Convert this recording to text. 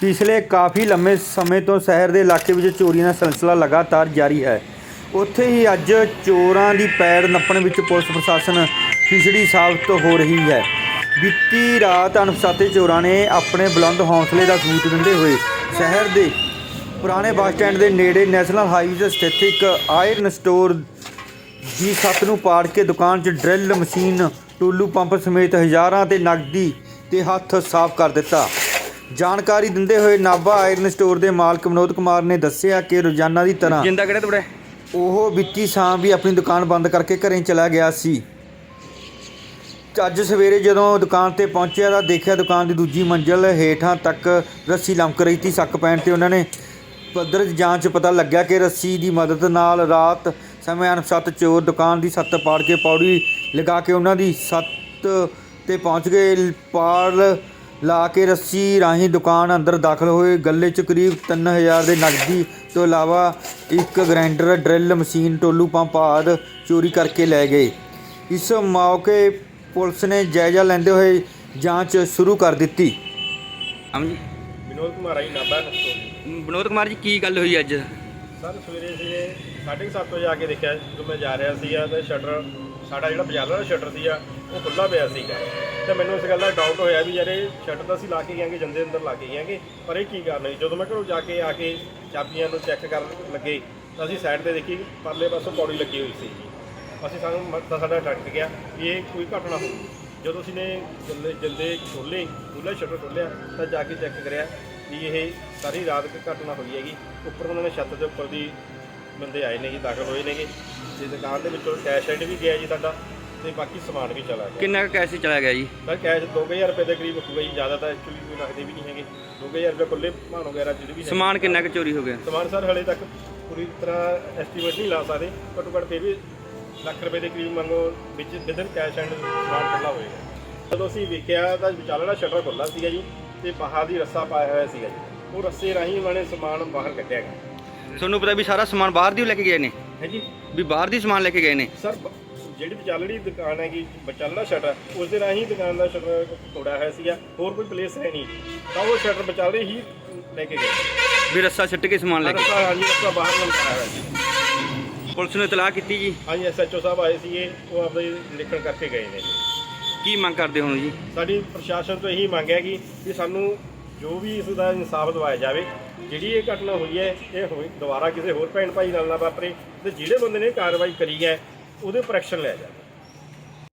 ਪਿਛਲੇ ਕਾਫੀ ਲੰਮੇ ਸਮੇਂ ਤੋਂ ਸ਼ਹਿਰ ਦੇ ਇਲਾਕੇ ਵਿੱਚ ਚੋਰੀਆਂ ਦਾ ਸਿਲਸਿਲਾ ਲਗਾਤਾਰ ਜਾਰੀ ਹੈ। ਉੱਥੇ ਹੀ ਅੱਜ ਚੋਰਾਂ ਦੀ ਪੈੜ ਨੱਪਣ ਵਿੱਚ ਪੁਲਿਸ ਪ੍ਰਸ਼ਾਸਨ ਫਿਸੜੀ ਸਾਬਤ ਹੋ ਰਹੀ ਹੈ। ਬੀਤੀ ਰਾਤ ਅਣਪਛਾਤੇ ਚੋਰਾਂ ਨੇ ਆਪਣੇ ਬੁਲੰਦ ਹੌਸਲੇ ਦਾ ਸਬੂਤ ਦਿੰਦੇ ਹੋਏ ਸ਼ਹਿਰ ਦੇ ਪੁਰਾਣੇ ਬੱਸ ਸਟੈਂਡ ਦੇ ਨੇੜੇ ਨੈਸ਼ਨਲ ਹਾਈਵੇ ਤੇ ਸਥਿਤ ਇੱਕ ਆਇਰਨ ਸਟੋਰ ਜੀ ਛੱਤ ਨੂੰ ਪਾੜ ਕੇ ਦੁਕਾਨ 'ਚ ਡਰਿਲ ਮਸ਼ੀਨ, ਟੁੱਲੂ ਪੰਪ ਸਮੇਤ ਹਜ਼ਾਰਾਂ ਤੇ ਨਗਦੀ ਤੇ ਹੱਥ ਸਾਫ਼ ਕਰ ਦਿੱਤਾ। ਜਾਣਕਾਰੀ ਦਿੰਦੇ ਹੋਏ ਨਾਭਾ ਆਇਰਨ ਸਟੋਰ ਦੇ ਮਾਲਕ ਵਿਨੋਦ ਕੁਮਾਰ ਨੇ ਦੱਸਿਆ ਕਿ ਰੋਜ਼ਾਨਾ ਦੀ ਤਰ੍ਹਾਂ ਜਿੰਦਾ ਕਿਹੜਾ ਤੁਹਾਡਾ? ਉਹ ਵਿੱਤੀ ਸ਼ਾਮ ਵੀ ਆਪਣੀ ਦੁਕਾਨ ਬੰਦ ਕਰਕੇ ਘਰੇ ਚਲਾ ਗਿਆ ਸੀ। ਅੱਜ ਸਵੇਰੇ ਜਦੋਂ ਦੁਕਾਨ ਤੇ ਪਹੁੰਚਿਆ ਤਾਂ ਦੇਖਿਆ ਦੁਕਾਨ ਦੀ ਦੂਜੀ ਮੰਜ਼ਲ ਹੇਠਾਂ ਤੱਕ ਰੱਸੀ ਲਮਕ ਰਹੀ ਸੀ ਸ਼ੱਕ ਪੈਣ ਤੇ ਉਹਨਾਂ ਨੇ ਪੱਧਰ ਜਾਂਚ ਪਤਾ ਲੱਗਿਆ ਕਿ ਰੱਸੀ ਦੀ ਮਦਦ ਨਾਲ ਰਾਤ ਸਮੇਂ ਅਣਪਛਾਤ ਚੋਰ ਦੁਕਾਨ ਦੀ ਛੱਤ ਪਾੜ ਕੇ ਪੌੜੀ ਲਗਾ ਕੇ ਉਹਨਾਂ ਦੀ ਛੱਤ ਤੇ ਪਹੁੰਚ ਗਏ। ਪਾੜ ਲਾ ਕੇ ਰੱਸੀ ਰਾਹੀਂ ਦੁਕਾਨ ਅੰਦਰ ਦਾਖਲ ਹੋਏ। ਗੱਲੇ 'ਚ ਕਰੀਬ 3000 ਦੇ ਨਕਦੀ। ਤੋਂ ਇਲਾਵਾ ਇੱਕ grinder drill machine Tullu pump ਆਦਿ ਚੋਰੀ ਕਰਕੇ ਲੈ ਗਏ। ਇਸ ਮੌਕੇ ਪੁਲਿਸ ਨੇ ਜਾਇਜ਼ਾ ਲੈਂਦੇ ਹੋਏ ਜਾਂਚ ਸ਼ੁਰੂ ਕਰ ਦਿੱਤੀ। ਆਮ ਜੀ। ਵਿਨੋਦ ਕੁਮਾਰ ਆਈ ਤੋਂ। ਵਿਨੋਦ ਕੁਮਾਰ ਜੀ ਕੀ ਗੱਲ ਹੋਈ ਅੱਜ? ਸਰ ਸਵੇਰੇ ਸਵੇਰੇ 7:30 ਵਜੇ ਆ ਕੇ ਦੇਖਿਆ ਜਦੋਂ ਮੈਂ ਜਾ ਰਿਹਾ ਸੀਗਾ ਤੇ ਸ਼ਟਰ ਸਾਡਾ ਜਿਹੜਾ ਬਾਜ਼ਾਰ ਦਾ ਸ਼ਟਰ ਸੀਗਾ ਉਹ ਖੁੱਲਾ ਪਿਆ ਸੀਗਾ। ਤੇ ਮੈਨੂੰ ਇਸ ਗੱਲ ਦਾ ਡਾਊਟ ਹੋਇਆ ਵੀ ਯਾਰ ਇਹ ਸ਼ਟਰ ਤਾਂ ਅਸੀਂ ਲਾ ਕੇ ਗਏਗੇ, ਜੰਦੇ ਅੰਦਰ ਲਾ ਕੇ ਗਿਆਂਗੇ ਪਰ ਇਹ ਕੀ ਕਾਰਨ ਹੈ? ਜਦੋਂ ਮੈਂ ਘਰੋਂ ਜਾ ਕੇ ਆ ਕੇ ਚਾਬੀਆਂ ਨੂੰ ਚੈੱਕ ਕਰਨ ਲੱਗੇ, ਤਾਂ ਅਸੀਂ ਸਾਈਡ ਤੇ ਦੇਖੀ, ਪਰਲੇ ਪਾਸੋਂ ਪੌੜੀ ਲੱਗੀ ਹੋਈ ਸੀ। ਅਸੀਂ ਸਾਨੂੰ ਮ- ਸਾਡਾ ਡੱਟ ਗਿਆ ਵੀ ਇਹ ਕੋਈ ਘਟਨਾ ਹੋਈ ਜਦੋਂ ਅਸੀਂ ਨੇ ਜੰਦੇ ਜੰਦੇ ਖੋਲੇ ਖੁੱਲਾ ਸ਼ਟਰ ਖੋਲਿਆ ਤਾਂ ਜਾ ਕੇ ਚੈੱਕ ਕਰਿਆ ਵੀ ਇਹ ਸਾਰੀ ਰਾਤ ਦੀ ਘਟਨਾ ਹੋਈ ਹੈਗੀ। ਉੱਪਰ ਉਹਨਾਂ ਨੇ ਛੱਤ ਦੇ ਉੱਪਰ ਦੀ ਬੰਦੇ ਆਏ ਨੇ ਜੀ ਦਾਖਲ ਹੋਏ ਨੇਗੇ। ਤੇ ਦੁਕਾਨ ਦੇ ਵਿੱਚੋਂ ਕੈਸ਼ ਹੈਡ ਵੀ ਗਿਆ ਜੀ ਸਾਡਾ। ਤੇ ਬਾਕੀ ਸਮਾਨ ਵੀ ਚਲਾ ਗਿਆ। ਕਿੰਨਾ ਕੁ ਕੈਸ਼ ਚਲਾ ਗਿਆ ਜੀ? ਸਰ ਕੈਸ਼ 2000 ਰੁਪਏ ਦੇ ਕਰੀਬ ਹੋਊਗਾ ਜੀ ਜ਼ਿਆਦਾ ਤਾਂ ਐਕਚੁਅਲੀ ਕੋਈ ਲੱਗਦੇ ਵੀ ਨਹੀਂ ਹੈਗੇ। 2000 ਰੁਪਏ ਕੁੱਲੇ ਭਾਣ ਵਗੈਰਾ ਜਿਹੜੇ ਵੀ ਨੇ ਸਮਾਨ ਕਿੰਨਾ ਕੁ ਚੋਰੀ ਹੋ ਗਿਆ? ਸਮਾਨ ਸਰ ਹਲੇ ਤੱਕ ਪੂਰੀ ਤਰ੍ਹਾਂ ਐਸਟੀਮੇਟ ਨਹੀਂ ਲਾ ਸਕਦੇ। ਘੱਟੋ ਘੱਟ ਫਿਰ ਵੀ ਲੱਖ ਰੁਪਏ ਦੇ ਕਰੀਬ ਮੰਗੋ ਵਿੱਚ ਵਿਦਨ ਕੈਸ਼ ਐਂਡ ਸਮਾਨ ਖੁੱਲਾ ਹੋਏਗਾ। ਜਦੋਂ ਅਸੀਂ ਵੇਖਿਆ ਤਾਂ ਵਿਚਾਲੇ ਦਾ ਸ਼ਟਰ ਖੁੱਲਾ ਸੀਗਾ ਜੀ ਤੇ ਬਾਹਰ ਦੀ ਰੱਸਾ ਪਾਇਆ ਹੋਇਆ ਸੀਗਾ ਜੀ। ਉਹ ਰੱਸੇ ਰਾਹੀਂ ਉਹਨਾਂ ਨੇ ਸਮਾਨ ਬਾਹਰ ਕੱਢਿਆ ਗਿਆ ਤੁਹਾਨੂੰ ਪਤਾ ਵੀ ਸਾਰਾ ਸਮਾਨ ਬਾਹਰ ਦੀ ਲੈ ਕੇ ਗਏ ਨੇ? ਹੈ ਜੀ? ਵੀ ਬਾਹਰ ਦੀ ਸਮਾਨ ਲੈ ਕੇ ਗਏ ਨੇ? ਸਰ ਬ- ਜਿਹੜੀ ਵਿਚਾਲੜੀ ਦੁਕਾਨ ਹੈਗੀ ਵਿਚਾਲੜਾ ਸ਼ਟਰ ਉਸ ਦੇ ਰਾਹੀਂ ਦੁਕਾਨ ਦਾ ਸ਼ਟਰ ਤੋੜਿਆ ਹੋਇਆ ਸੀਗਾ ਹੋਰ ਕੋਈ ਪਲੇਸ ਹੈ ਨਹੀਂ। ਤਾਂ ਉਹ ਸ਼ਟਰ ਵਿਚਾਲੇ ਹੀ ਲੈ ਕੇ ਗਏ। ਵੀ ਰੱਸਾ ਛੱਟ ਕੇ ਸਮਾਨ ਲੈ ਕੇ ਰੱਸਾ ਹਾਂਜੀ ਰੱਸਾ ਬਾਹਰ ਲਮਕਾਇਆ ਹੋਇਆ ਸੀ। ਪੁਲਿਸ ਨੂੰ ਇਤਲਾਹ ਕੀਤੀ ਜੀ? ਹਾਂਜੀ ਐਸਐਚਓ ਸਾਹਿਬ ਆਏ ਸੀਗੇ ਉਹ ਆਪਦੇ ਨਿਰੀਖਣ ਕਰਕੇ ਗਏ ਨੇ। ਕੀ ਮੰਗ ਕਰਦੇ ਹੋ ਜੀ? ਸਾਡੀ ਪ੍ਰਸ਼ਾਸਨ ਤੋਂ ਇਹੀ ਮੰਗ ਹੈ ਕਿ ਵੀ ਸਾਨੂੰ ਜੋ ਵੀ ਇਸ ਦਾ ਇਨਸਾਫ ਦਿਵਾਇਆ ਜਾਵੇ ਜਿਹੜੀ ਇਹ ਘਟਨਾ ਹੋਈ ਹੈ ਇਹ ਹੋਈ ਦੁਬਾਰਾ ਕਿਸੇ ਹੋਰ ਭੈਣ ਭਾਈ ਨਾਲ ਨਾ ਵਾਪਰੇ ਤੇ ਜਿਹੜੇ ਬੰਦੇ ਨੇ ਕਾਰਵਾਈ ਕਰੀ ਹੈ ਉਹਦੇ ਉੱਪਰ ਐਕਸ਼ਨ ਲਿਆ ਜਾਵੇ।